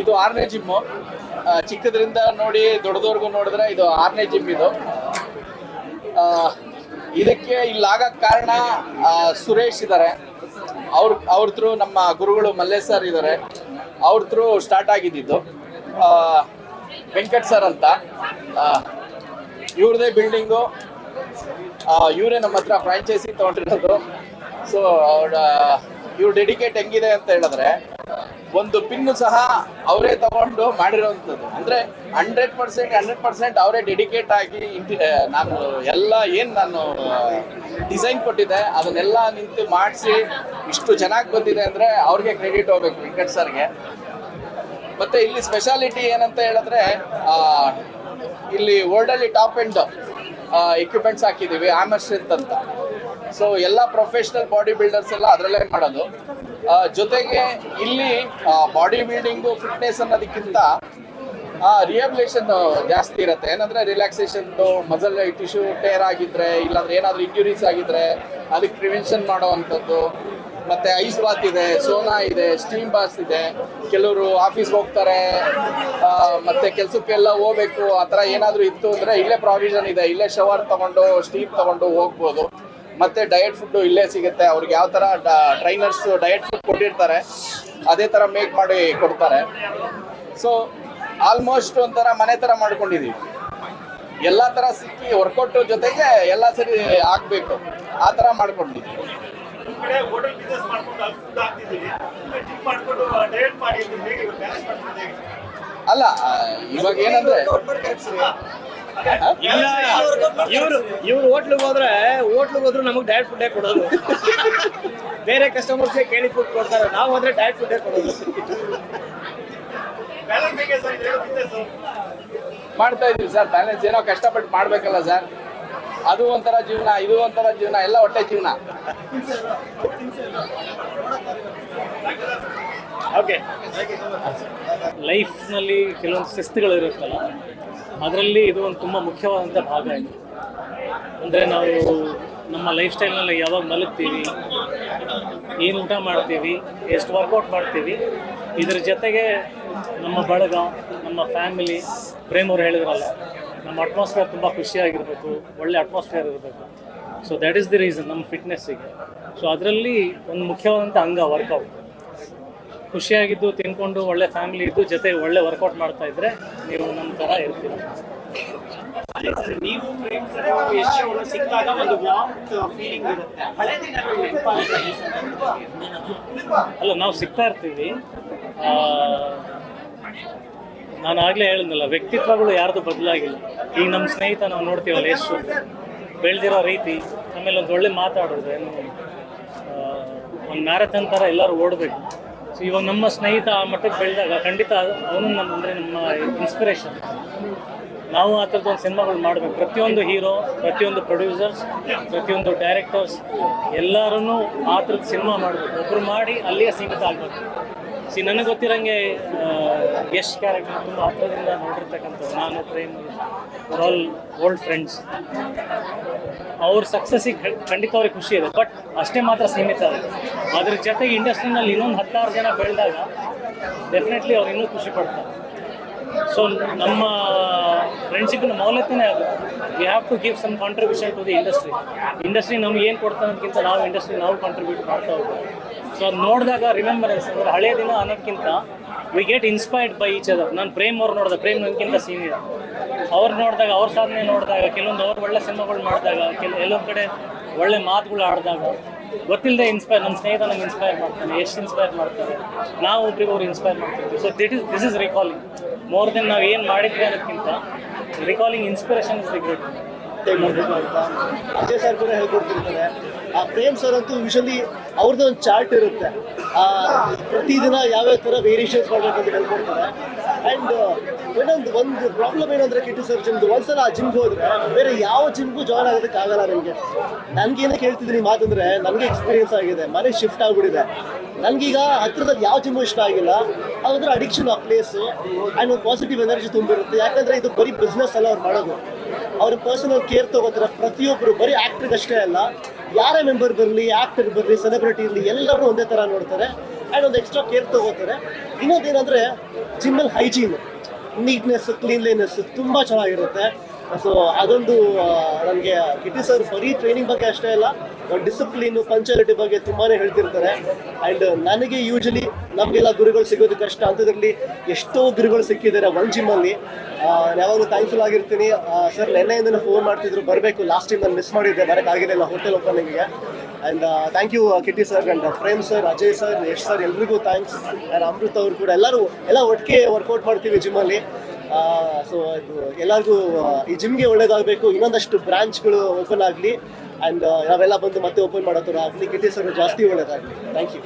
ಇದು ಆರನೇ ಜಿಮ್ಮು ಚಿಕ್ಕದ್ರಿಂದ ನೋಡಿ, ದೊಡ್ಡದವ್ರಿಗೂ ನೋಡಿದ್ರೆ ಇದು ಆರನೇ ಜಿಮ್ ಇದು. ಇದಕ್ಕೆ ಇಲ್ಲಾಗಕ್ಕೆ ಕಾರಣ ಸುರೇಶ್ ಇದ್ದಾರೆ ಅವ್ರ ಅವ್ರ ಥ್ರೂ ನಮ್ಮ ಗುರುಗಳು ಮಲ್ಲೇಶ್ ಸರ್ ಇದ್ದಾರೆ ಅವ್ರ ಥ್ರೂ ಸ್ಟಾರ್ಟ್ ಆಗಿದ್ದಿದ್ದು ವೆಂಕಟ್ ಸರ್ ಅಂತ. ಇವ್ರದೇ ಬಿಲ್ಡಿಂಗು ಇವರೇ ನಮ್ಮ ಹತ್ರ ಫ್ರಾಂಚೈಸಿ ತೊಗೊಂಡಿರೋದು. ಸೊ ಅವ್ರ ಇವ್ರ ಡೆಡಿಕೇಟ್ ಹೆಂಗಿದೆ ಅಂತ ಹೇಳಿದ್ರೆ, ಒಂದು ಪಿನ್ ಸಹ ಅವರೇ ತಗೊಂಡು ಮಾಡಿರೋವಂಥದ್ದು ಅಂದ್ರೆ ಹಂಡ್ರೆಡ್ ಪರ್ಸೆಂಟ್ ಹಂಡ್ರೆಡ್ ಪರ್ಸೆಂಟ್ ಅವರೇ ಡೆಡಿಕೇಟ್ ಆಗಿ ನಾನು ಎಲ್ಲ ಏನು ನಾನು ಡಿಸೈನ್ ಕೊಟ್ಟಿದ್ದೆ, ಅದನ್ನೆಲ್ಲ ನಿಂತು ಮಾಡಿಸಿ ಇಷ್ಟು ಚೆನ್ನಾಗಿ ಬಂದಿದೆ ಅಂದ್ರೆ ಅವ್ರಿಗೆ ಕ್ರೆಡಿಟ್ ಹೋಗ್ಬೇಕು ವೆಂಕಟ್ ಸರ್ಗೆ ಮತ್ತೆ ಇಲ್ಲಿ ಸ್ಪೆಷಾಲಿಟಿ ಏನಂತ ಹೇಳಿದ್ರೆ ಇಲ್ಲಿ ವರ್ಲ್ಡಲ್ಲಿ ಟಾಪ್ ಎಂಡ್ ಎಕ್ವಿಪ್ಮೆಂಟ್ಸ್ ಹಾಕಿದ್ದೀವಿ ಆಮರ್ ಸ್ಟ್ರೆಂತ್ ಅಂತ. ಸೊ ಎಲ್ಲ ಪ್ರೊಫೆಷನಲ್ ಬಾಡಿ ಬಿಲ್ಡರ್ಸ್ ಎಲ್ಲ ಅದರಲ್ಲೇ ಮಾಡೋದು. ಜೊತೆಗೆ ಇಲ್ಲಿ ಬಾಡಿ ಬಿಲ್ಡಿಂಗು ಫಿಟ್ನೆಸ್ ಅನ್ನೋದಕ್ಕಿಂತ ರಿಹ್ಯಾಬಿಲೇಷನ್ ಜಾಸ್ತಿ ಇರುತ್ತೆ. ಏನಂದ್ರೆ ರಿಲ್ಯಾಕ್ಸೇಷನ್ ಮಸಲ್ ಟಿಶ್ಯೂ ಟೇರ್ ಆಗಿದ್ರೆ, ಇಲ್ಲಾಂದ್ರೆ ಏನಾದರೂ ಇಂಜುರೀಸ್ ಆಗಿದ್ರೆ, ಅದಕ್ಕೆ ಪ್ರಿವೆನ್ಷನ್ ಮಾಡೋವಂಥದ್ದು ಮತ್ತೆ ಐಸ್ ಬಾತ್ ಇದೆ ಸೋನಾ ಇದೆ ಸ್ಟೀಮ್ ಬಾಸ್ ಇದೆ. ಕೆಲವರು ಆಫೀಸ್ಗೆ ಹೋಗ್ತಾರೆ ಮತ್ತೆ ಕೆಲಸಕ್ಕೆಲ್ಲ ಹೋಗ್ಬೇಕು, ಆ ಥರ ಏನಾದರೂ ಇತ್ತು ಅಂದರೆ ಇಲ್ಲೇ ಪ್ರಾವಿಷನ್ ಇದೆ. ಇಲ್ಲೇ ಶವರ್ ತಗೊಂಡು ಸ್ಟೀಮ್ ತಗೊಂಡು ಹೋಗ್ಬೋದು. ಮತ್ತೆ ಡಯಟ್ ಫುಡ್ ಇಲ್ಲೇ ಸಿಗುತ್ತೆ. ಅವ್ರಿಗೆ ಯಾವ ತರ ಟ್ರೈನರ್ಸ್ ಡಯಟ್ ಫುಡ್ ಕೊಟ್ಟಿರ್ತಾರೆ ಅದೇ ತರ ಮೇಕ್ ಮಾಡಿ ಕೊಡ್ತಾರೆ. ಸೊ ಆಲ್ಮೋಸ್ಟ್ ಒಂಥರ ಮನೆ ತರ ಮಾಡ್ಕೊಂಡಿದೀವಿ. ಎಲ್ಲ ತರ ಸಿಕ್ಕಿ ವರ್ಕೌಟ್ ಜೊತೆಗೆ ಎಲ್ಲ ಸರಿ ಆಗ್ಬೇಕು. ಆ ತರ ಮಾಡ್ಕೊಂಡಿದ್ದೀವಿ ಕಡೆ ಹೋಟೆಲ್ ಬಿಸ್ನೆಸ್ ಮಾಡ್ಕೊಂಡು ಅಲ್ಲಿ ಇವಾಗ ಏನಂದ್ರೆ ಇವ್ರು ಇವ್ರು ಹೋಟ್ಲಿಗೆ ಹೋದ್ರೆ ಹೋಟ್ಲಿಗೆ ಹೋದ್ರು ನಮಗೆ ಡಯಟ್ ಫುಡ್ಡೇ ಕೊಡೋದು. ಬೇರೆ ಕಸ್ಟಮರ್ಸ್ಗೆ ಕೇಳಿ ಫುಡ್ ಕೊಡ್ತಾರೆ. ನಾವು ಹೋದ್ರೆ ಡಯಟ್ ಫುಡ್ಡೇ ಕೊಡೋದು. ಮಾಡ್ತಾ ಇದೀವಿ ಸರ್ ಬ್ಯಾಲೆನ್ಸ್ ಏನೋ ಕಷ್ಟಪಟ್ಟು ಮಾಡ್ಬೇಕಲ್ಲ ಸರ್ ಅದು ಒಂಥರ ಜೀವನ ಇದು ಒಂಥರ ಜೀವನ ಎಲ್ಲ ಒಟ್ಟೆ ಜೀವನ. ಓಕೆ ಲೈಫ್ನಲ್ಲಿ ಕೆಲವೊಂದು ಶಿಸ್ತುಗಳು ಇರುತ್ತಲ್ಲ. ಅದರಲ್ಲಿ ಇದು ಒಂದು ತುಂಬ ಮುಖ್ಯವಾದಂಥ ಭಾಗ ಇದು. ಅಂದರೆ ನಾವು ನಮ್ಮ ಲೈಫ್ ಸ್ಟೈಲ್ನಲ್ಲಿ ಯಾವಾಗ ಮಲಗ್ತೀವಿ, ಏನು ಊಟ ಮಾಡ್ತೀವಿ, ಎಷ್ಟು ವರ್ಕೌಟ್ ಮಾಡ್ತೀವಿ, ಇದರ ಜೊತೆಗೆ ನಮ್ಮ ಬಳಗ, ನಮ್ಮ ಫ್ಯಾಮಿಲಿ ಪ್ರೇಮವ್ರು ಹೇಳಿದ್ರಲ್ಲ, ನಮ್ಮ ಅಟ್ಮಾಸ್ಫಿಯರ್ ತುಂಬ ಖುಷಿಯಾಗಿರಬೇಕು, ಒಳ್ಳೆ ಅಟ್ಮಾಸ್ಫಿಯರ್ ಇರಬೇಕು. So that is the reason ನಮ್ಮ ಫಿಟ್ನೆಸ್ಸಿಗೆ ಸೊ ಅದರಲ್ಲಿ ಒಂದು ಮುಖ್ಯವಾದಂಥ ಅಂಗ ವರ್ಕೌಟ್ ಖುಷಿಯಾಗಿದ್ದು ತಿನ್ಕೊಂಡು ಒಳ್ಳೆ ಫ್ಯಾಮಿಲಿ ಇದ್ದು ಜೊತೆ ಒಳ್ಳೆ ವರ್ಕೌಟ್ ಮಾಡ್ತಾ ಇದ್ರೆ ನೀವು ನಮ್ಮ ಥರ ಇರ್ತೀರ. ನೀವು ಸಿಕ್ಕಾಗ ಒಂದು ಫೀಲಿಂಗ್. ಅಲ್ಲ ನಾವು ಸಿಗ್ತಾ ಇರ್ತೀವಿ. ನಾನು ಆಗಲೇ ಹೇಳಿದ್ನಲ್ಲ ವ್ಯಕ್ತಿತ್ವಗಳು ಯಾರ್ದು ಬದಲಾಗಿಲ್ಲ. ಈಗ ನಮ್ಮ ಸ್ನೇಹಿತ ನಾವು ನೋಡ್ತೀವಲ್ಲ ಎಷ್ಟು ಬೆಳೆದಿರೋ ರೀತಿ ಆಮೇಲೆ ಒಂದು ಒಳ್ಳೆ ಮಾತಾಡೋದು ಏನು ಒಂದು ಮ್ಯಾರಥಾನ್ ಥರ ಎಲ್ಲರೂ ಓಡಬೇಕು. ಸೊ ಇವಾಗ ನಮ್ಮ ಸ್ನೇಹಿತ ಆ ಮಟ್ಟಕ್ಕೆ ಬೆಳೆದಾಗ ಖಂಡಿತ ಅವನು ನಮ್ಮ ಅಂದರೆ ನಮ್ಮ ಇನ್ಸ್ಪಿರೇಷನ್ ನಾವು ಆ ಥರದ್ದು ಒಂದು ಸಿನಿಮಾಗಳು ಮಾಡಬೇಕು. ಪ್ರತಿಯೊಂದು ಹೀರೋ, ಪ್ರತಿಯೊಂದು ಪ್ರೊಡ್ಯೂಸರ್ಸ್ ಪ್ರತಿಯೊಂದು ಡೈರೆಕ್ಟರ್ಸ್ ಎಲ್ಲರೂ ಆ ಥರದ್ದು ಸಿನಿಮಾ ಮಾಡಬೇಕು. ಒಬ್ಬರು ಮಾಡಿ ಅಲ್ಲಿಯೇ ಸೀಮಿತ ಆಗಬೇಕು. ಸಿ ನನಗೆ ಗೊತ್ತಿರಂಗೆ ಯಶ್ ಕ್ಯಾರೆಕ್ಟರ್ ತುಂಬ ಹತ್ರದಿಂದ ನೋಡಿರ್ತಕ್ಕಂಥ ನಾನು, ಪ್ರೇಮ್ ಆಲ್ ಓಲ್ಡ್ ಫ್ರೆಂಡ್ಸ್ ಅವ್ರ ಸಕ್ಸಸ್ಸಿಗೆ ಖಂಡಿತ ಅವ್ರಿಗೆ ಖುಷಿ ಇದೆ. ಬಟ್ ಅಷ್ಟೇ ಮಾತ್ರ ಸೀಮಿತ ಅದು ಅದ್ರ ಜೊತೆಗೆ ಇಂಡಸ್ಟ್ರಿನಲ್ಲಿ ಇನ್ನೊಂದು ಹತ್ತಾರು ಜನ ಬೆಳೆದಾಗ ಡೆಫಿನೆಟ್ಲಿ ಅವ್ರು ಇನ್ನೂ ಖುಷಿ ಪಡ್ತಾರೆ. ಸೊ ನಮ್ಮ ಫ್ರೆಂಡ್ಶಿಪ್ನ ಮೌಲ್ಯತೆನೇ ಅದು. We have to give some contribution to the industry industry ನಮ್ಗೆ ಏನು ಕೊಡ್ತಾ ಅನ್ನೋದಕ್ಕಿಂತ ನಾವು ಇಂಡಸ್ಟ್ರಿ ನಾವು ಕಾಂಟ್ರಿಬ್ಯೂಟ್ ಮಾಡ್ತಾ ಹೋಗ್ತೀವಿ ಸೊ ಅದು ನೋಡಿದಾಗ ರಿಮೆಂಬರೆನ್ಸ್ ಅಂದರೆ ಹಳೆಯ ದಿನ ಅನ್ನೋಕ್ಕಿಂತ we get inspired by each other ನಾನು ಪ್ರೇಮ್ ಅವ್ರು ನೋಡಿದೆ, ಪ್ರೇಮ್ ನನಗಿಂತ ಸೀನಿಯರ್ ಅವ್ರು ನೋಡಿದಾಗ, ಅವ್ರ ಸಾಧನೆ ನೋಡಿದಾಗ, ಕೆಲವೊಂದು ಅವ್ರು ಒಳ್ಳೆ ಸಿನಿಮಾಗಳು ಮಾಡಿದಾಗ, ಕೆಲ ಕಡೆ ಒಳ್ಳೆ ಮಾತುಗಳು ಆಡಿದಾಗ ಗೊತ್ತಿಲ್ಲದೆ ಇನ್ಸ್ಪೈರ್ ನಮ್ಮ ಸ್ನೇಹಿತ ನಂಗೆ ಇನ್ಸ್ಪೈರ್ ಮಾಡ್ತಾನೆ, ಎಷ್ಟು ಇನ್ಸ್ಪೈರ್ ಮಾಡ್ತಾರೆ. ನಾವು ಒಬ್ರಿಗೊಬ್ರು ಇನ್ಸ್ಪೈರ್ ಮಾಡ್ತಿರ್ತೀವಿ. So that is this is recalling more than ನಾವು ಏನು ಮಾಡಿದ್ವಿ ಅನ್ನೋದಕ್ಕಿಂತ recalling inspiration is the great time ಮಾಡಬೇಕು ಅಂತ ಅಜಯ್ ಸರ್ ಕೂಡ ಹೇಳ್ಕೊಡ್ತಿರ್ತಾರೆ. ಆ, ಪ್ರೇಮ್ ಸರ್ ಅಂತೂ ಯೂಶಲಿ ಅವ್ರದ್ದು ಒಂದು ಚಾರ್ಟ್ ಇರುತ್ತೆ. ಪ್ರತಿದಿನ ಯಾವ್ಯಾವ ಥರ ವೇರಿಯೇಷನ್ಸ್ ಮಾಡ್ಬೇಕಂತ ಹೇಳ್ಕೊಡ್ತಾರೆ. ಆ್ಯಂಡ್ ಇನ್ನೊಂದು, ಒಂದು ಪ್ರಾಬ್ಲಮ್ ಏನಂದ್ರೆ ಕಿಟ್ಟು ಸರ್ ಜಿಮ್ದು ಒಂದ್ಸಲ ಆ ಜಿಮ್ಗೆ ಹೋದ್ರೆ ಬೇರೆ ಯಾವ ಜಿಮ್ಗೂ ಜಾಯ್ನ್ ಆಗೋದಕ್ಕೆ ಆಗಲ್ಲ ನನಗೆ ನನಗೇನಕ್ಕೆ ಹೇಳ್ತಿದ್ದೀನಿ ಈ ಮಾತಂದ್ರೆ ನನಗೆ ಎಕ್ಸ್ಪೀರಿಯನ್ಸ್ ಆಗಿದೆ, ಮನೆ ಶಿಫ್ಟ್ ಆಗ್ಬಿಟ್ಟಿದೆ. ನನಗೀಗ ಹತ್ರದಲ್ಲಿ ಯಾವ ಜಿಮ್ಮು ಇಷ್ಟ ಆಗಿಲ್ಲ, ಹಾಗಾದ್ರೆ ಅಡಿಕ್ಷನ್ ಆ ಪ್ಲೇಸು ಆ್ಯಂಡ್ ಒಂದು ಪಾಸಿಟಿವ್ ಎನರ್ಜಿ ತುಂಬಿರುತ್ತೆ. ಯಾಕಂದ್ರೆ ಇದು ಬರೀ ಬಿಸ್ನೆಸ್ ಅಲ್ಲ ಅವ್ರು ಮಾಡೋದು. ಅವ್ರ ಪರ್ಸನಲ್ ಕೇರ್ ತಗೋತಾರೆ ಪ್ರತಿಯೊಬ್ಬರು ಬರೀ ಆ್ಯಕ್ಟ್ರಿಗೆ ಅಷ್ಟೇ ಅಲ್ಲ, ಯಾರೇ ಮೆಂಬರ್ ಬರಲಿ ಆ್ಯಕ್ಟರ್ ಬರಲಿ ಸೆಲೆಬ್ರಿಟಿ ಇರಲಿ ಎಲ್ಲರೂ ಒಂದೇ ಥರ ನೋಡ್ತಾರೆ. ಆ್ಯಂಡ್ ಒಂದು ಎಕ್ಸ್ಟ್ರಾ ಕೇರ್ ತಗೋತಾರೆ. ಇನ್ನೊಂದೇನೆಂದರೆ ಜಿಮ್ಮಲ್ಲಿ ಹೈಜೀನ್ ನೀಟ್ನೆಸ್ ಕ್ಲೀನ್ಲಿನೆಸ್ ತುಂಬ ಚೆನ್ನಾಗಿರುತ್ತೆ. ಸೊ ಅದೊಂದು ನನಗೆ ಕಿಟಿ ಸರ್ ಬರೀ ಟ್ರೈನಿಂಗ್ ಬಗ್ಗೆ ಅಷ್ಟೇ ಅಲ್ಲ ಡಿಸಿಪ್ಲಿನ್ ಪಂಚಾಲಿಟಿ ಬಗ್ಗೆ ತುಂಬಾ ಹೇಳ್ತಿರ್ತಾರೆ. ಆ್ಯಂಡ್ ನನಗೆ ಯೂಶಲಿ ನಮಗೆಲ್ಲ ಗುರುಗಳು ಸಿಗೋದು ಕಷ್ಟ. ಅಂಥದ್ರಲ್ಲಿ ಎಷ್ಟೋ ಗುರುಗಳು ಸಿಕ್ಕಿದ್ದಾರೆ ಒನ್ ಜಿಮ್ಮಲ್ಲಿ ಯಾವಾಗಲೂ ಥ್ಯಾಂಕ್ಫುಲ್ ಆಗಿರ್ತೀನಿ. ಸರ್ ನೆನ್ನೆಯಿಂದನೂ ಫೋನ್ ಮಾಡ್ತಿದ್ರು, ಬರಬೇಕು. ಲಾಸ್ಟ್ ಟೈಮ್ ನಾನು ಮಿಸ್ ಮಾಡಿದ್ದೆ. ಬರೋಕ್ಕಾಗಿರಲಿಲ್ಲ hotel ಓಪನಿಂಗ್ಗೆ and thank you Kitty sir and Prem sir Ajay sir Yash sir ಎಲ್ರಿಗೂ ಥ್ಯಾಂಕ್ಸ್ ಆ್ಯಂಡ್ ಅಮೃತ್ ಅವರು ಕೂಡ ಎಲ್ಲರೂ, ಎಲ್ಲ ಒಟ್ಟಿಗೆ ವರ್ಕೌಟ್ ಮಾಡ್ತೀವಿ ಜಿಮ್ಮಲ್ಲಿ ಸೊ ಇದು ಎಲ್ಲರಿಗೂ ಈ ಜಿಮ್ಗೆ ಒಳ್ಳೇದಾಗಬೇಕು. ಇನ್ನೊಂದಷ್ಟು ಬ್ರಾಂಚ್ಗಳು ಓಪನ್ ಆಗಲಿ. ಆ್ಯಂಡ್ ನಾವೆಲ್ಲ ಬಂದು ಮತ್ತೆ ಓಪನ್ ಮಾಡೋ ಥರ ಆಗಲಿ ಕಿಟಿ ಸರ್ ಜಾಸ್ತಿ ಒಳ್ಳೇದಾಗಲಿ. Thank you